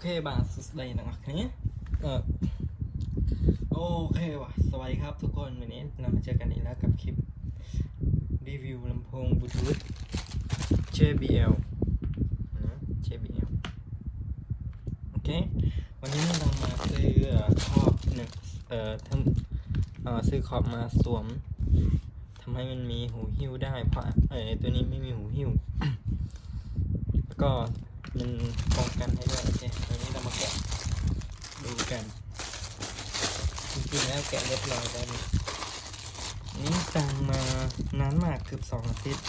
เคบาสุดใดนะครับนี้เออโอเควะสวัสดีครับทุกคนวันนี้เรามาเจอกันอีกแล้วกับคลิปรีวิวลำโพงบลูทูธ JBL นะ JBL โอเควันนี้เรามาซื้อครอบหนึ่งเอ่อทำเอ่อซื้อขอบมาสวมทำให้มันมีหูหิ้วได้เพราะเออตัวนี้ไม่มีหูหิ้วแล้วก็ มันป้องกันให้ด้วยโอเควันนี้เรามาแกะดูกันจริงๆแล้วแกะเรียบร้อยแล้วนี่สั่งมานานมากเกือบสองอาทิตย์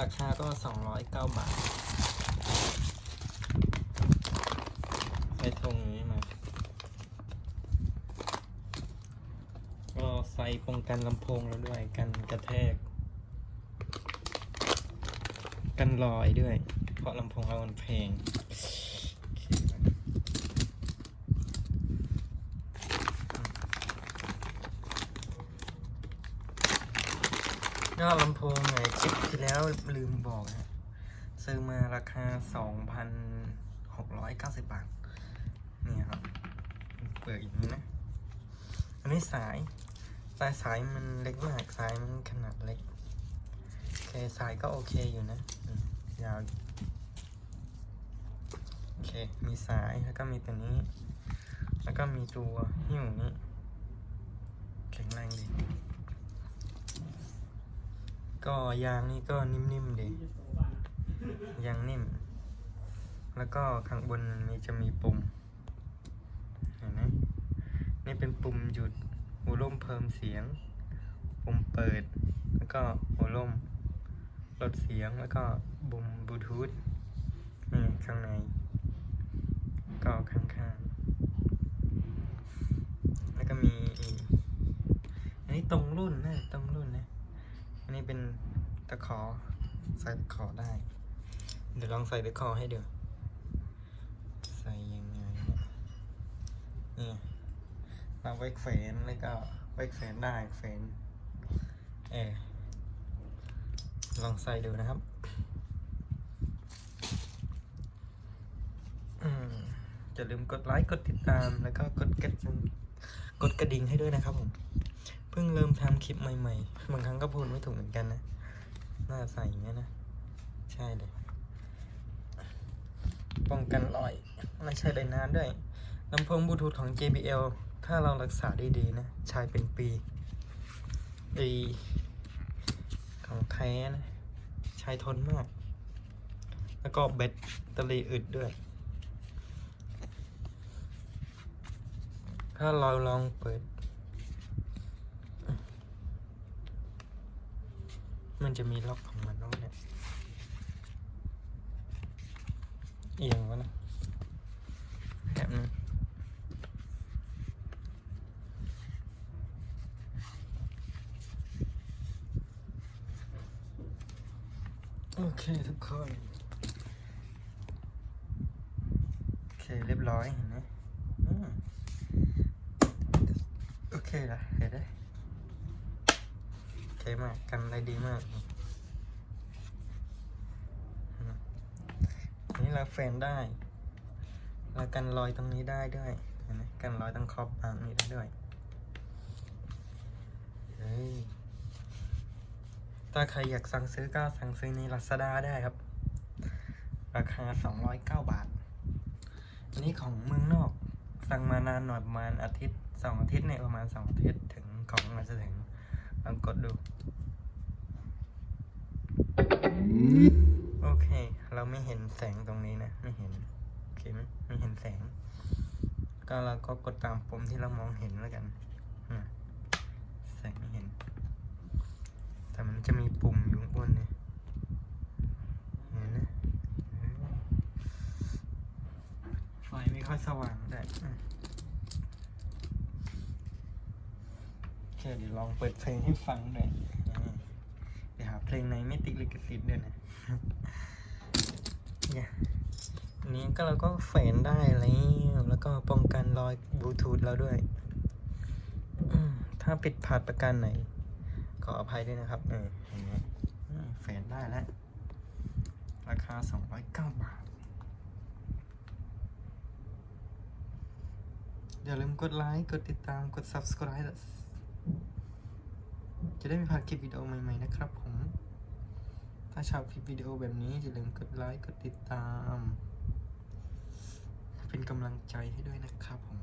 ราคาก็สองร้อยเก้าบาทใส่ธงอย่างนี้มาก็ใส่ป้องกันลำโพงแล้วด้วยกันกระแทก กันรอยด้วย เพราะลำโพงเรามันแพงโอเคก็ลำโพงไหนคลิปที่แล้วลืมบอกนะซื้อมาราคา 2,690 บาท นี่ครับ เปิดอย่างนี้นะ อันนี้สายแต่สายมันเล็กมาก สายมันขนาดเล็ก สายก็โอเคอยู่นะ ยาว โอเค มีสายแล้วก็มีตัวนี้ แล้วก็มีตัวหิ้วนี้แข็งแรงดี ก็ยางนี่ก็นิ่มๆดียางนิ่ม แล้วก็ข้างบนมีจะมีปุ่ม เห็นไหมนี่เป็นปุ่มหยุดหัวร่มเพิ่มเสียง ปุ่มเปิด แล้วก็หัวร่ม ลดเสียงแล้วก็บุมบลูทูธนี่ข้างใน ก็ข้างๆ แล้วก็มีอันนี้ตรงรุ่นนะตรงรุ่นนะ อันนี้เป็นตะขอใส่ตะขอได้ เดี๋ยวลองใส่ตะขอให้ดูใส่ยังไงเนี่ยนี่เราไว้แขวนแล้วก็ไว้แขวนได้แขวนเออ ลองใส่ดูนะครับอืมอย่าลืมกดไลค์กดติดตามแล้วก็กดกระดิ่งกดกระดิ่งให้ด้วยนะครับผมเพิ่งเริ่มทำคลิปใหม่ๆบางครั้งก็พูดไม่ถูกเหมือนกันนะหน้าใสอย่างเงี้ยนะ ใช่เลยป้องกันรอยไม่ใช่ได้นานด้วยลำโพงบลูทูธของ JBL ถ้าเรารักษาดีๆนะ ใช้เป็นปีดี ของแท้นะ ใช้ทนมาก แล้วก็แบตเตอรี่อึดด้วย ถ้าเราลองเปิด มันจะมีล็อกของมันตรงนี้เอียงวะนะแบบนึ โอเคทุกคน โอเคเรียบร้อยเห็นไหมโอเคละเห็นได้โอเคมากกันได้ดีมาก นี่เราแฟนได้แล้วกันรอยตรงนี้ได้ด้วยเห็นไหมกันรอยตรงขอบบางนี้ได้ด้วยเฮ้ย ถ้าใครอยากสั่งซื้อก็สั่งซื้อใน Lazada ได้ครับ ราคา 209 บาท อันนี้ของเมืองนอก สั่งมานานหน่อยประมาณอาทิตย์สองอาทิตย์เนี่ยประมาณสองอาทิตย์ถึงของมันจะถึงลองกดดู โอเค เราไม่เห็นแสงตรงนี้นะ ไม่เห็นโอเคไหมไม่เห็นแสง ก็เราก็กดตามปุ่มที่เรามองเห็นแล้วกันแสงไม่เห็น แต่มันจะมีปุ่มอยู่ข้างบนเนี่ยเห็นนะไฟไม่ค่อยสว่างได้อ่โอเคเดี๋ยวลองเปิดเพลงให้ฟังด้วยอ่าเดี๋ยวหาเพลงในไม่ติดลิขสิทธิ์ด้วยนะเนี่ยนี้ก็เราก็แฝนได้แล้วแล้วก็ป้องกันรอยบลูทูธเราด้วย ถ้าผิดพลาดประการไหน ขออภัยด้วยนะครับ เออเห็นไหมอืมแฝนได้แล้ว ราคา 209 บาท อย่าลืมกดไลค์ กดติดตาม กด subscribe และจะได้ไม่พลาดคลิปวิดีโอใหม่ๆนะครับผม ถ้าชอบคลิปวิดีโอแบบนี้ อย่าลืมกดไลค์ กดติดตาม เป็นกำลังใจให้ด้วยนะครับผม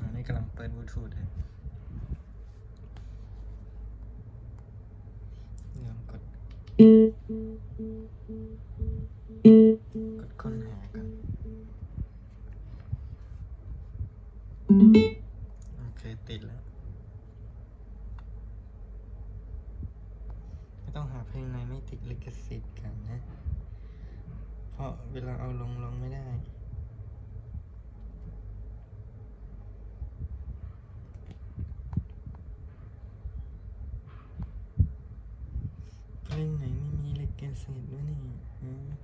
อันนี้ กำลังเปิดบลูทูธเลยยังกด ลิขสิทธิ์วะนี่ฮะ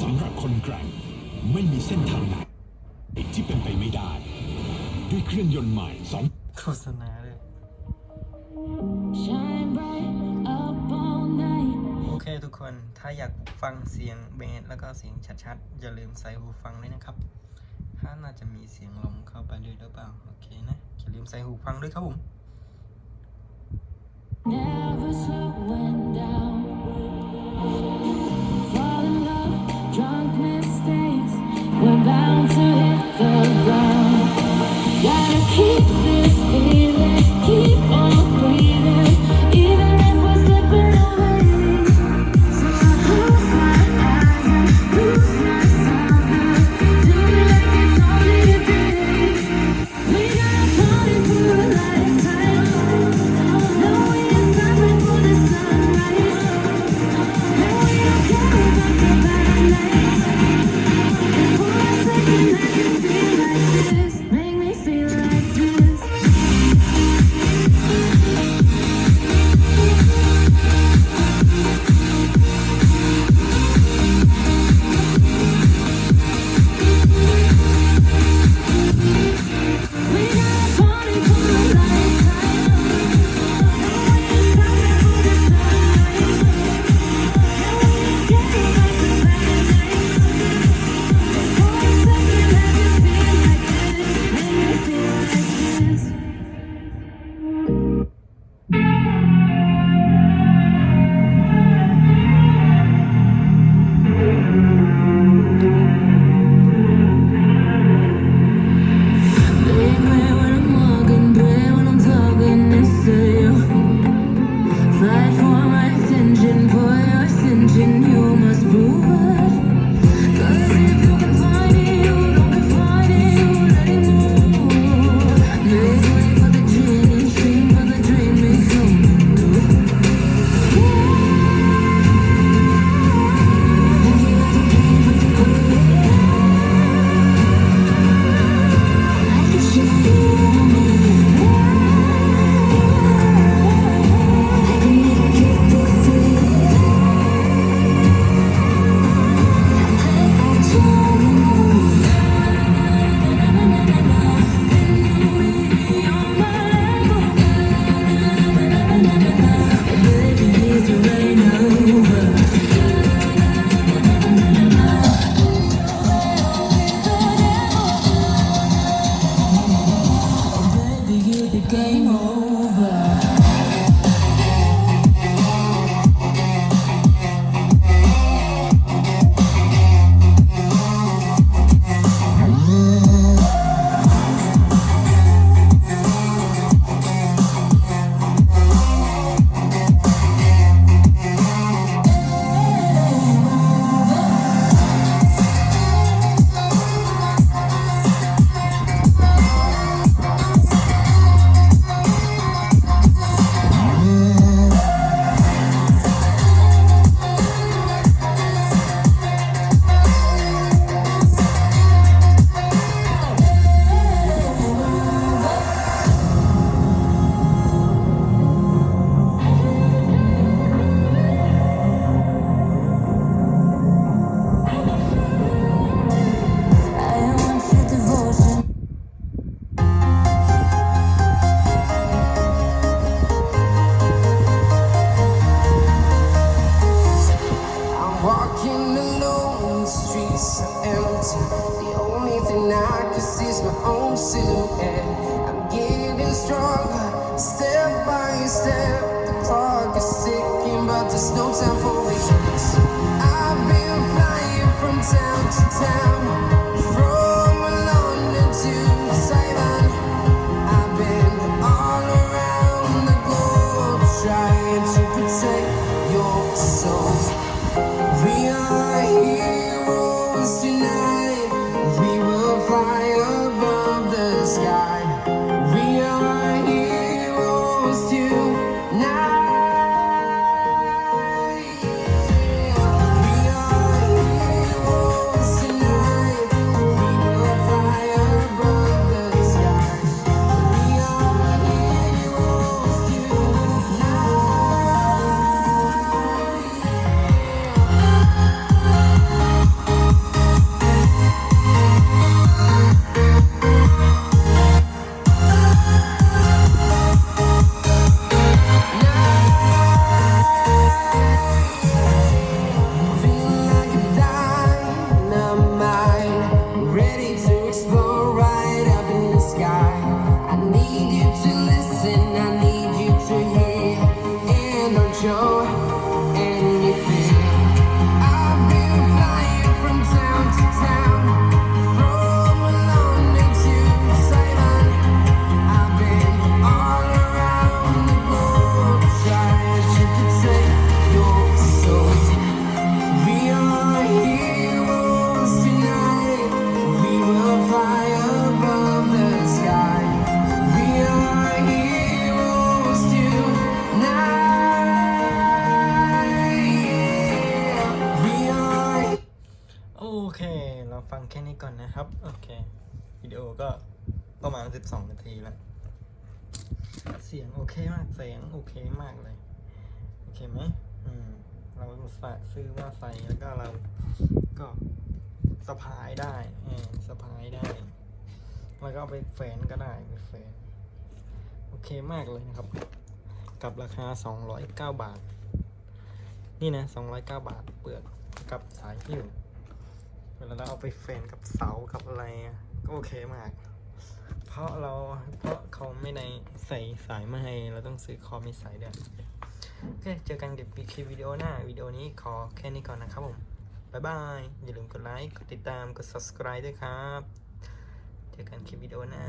สำหรับคนแกร่งไม่มีเส้นทางไหนที่เป็นไปไม่ได้ ด้วยเครื่องยนต์ใหม่สองโฆษณาเลย Shine bright up all night. โอเคทุกคนถ้าอยากฟังเสียงเบสแล้วก็เสียงชัดๆ อย่าลืมใส่หูฟังด้วยนะครับถ้าน่าจะมีเสียงลมเข้าไปด้วยหรือเปล่า โอเคนะ อย่าลืมใส่หูฟังด้วยครับผม Never slowing down. Keep this feeling, keep on เราฟังแค่นี้ก่อนนะครับ โอเค วิดีโอก็ประมาณ 12 นาทีแล้ว เสียงโอเคมาก เสียงโอเคมากเลย โอเคไหมอืม เราฝากซื้อมาใส่แล้วก็เราก็สะพายได้เออสะพายได้ แล้วก็เอาไปแฟนก็ได้ไปแฟนโอเคมากเลยนะครับ กับราคา 209 บาท นี่นะ 209 บาท เปลือกกับสายหิ้ว วลาเราเอาไปแฟนกับเสากับอะไรก็โอเคมาก เพราะเราเพราะเขาไม่ในใส่สายมาให้ เราต้องซื้อคอมีสายเดียโอเค เจอกันเดี๋ยวคลิปวิดีโอหน้า วิดีโอนี้ขอแค่นี้ก่อนนะครับผมบ๊ายบาย อย่าลืมกดไลค์ กดติดตาม กด subscribe ด้วยครับ เจอกันคลิปวิดีโอหน้า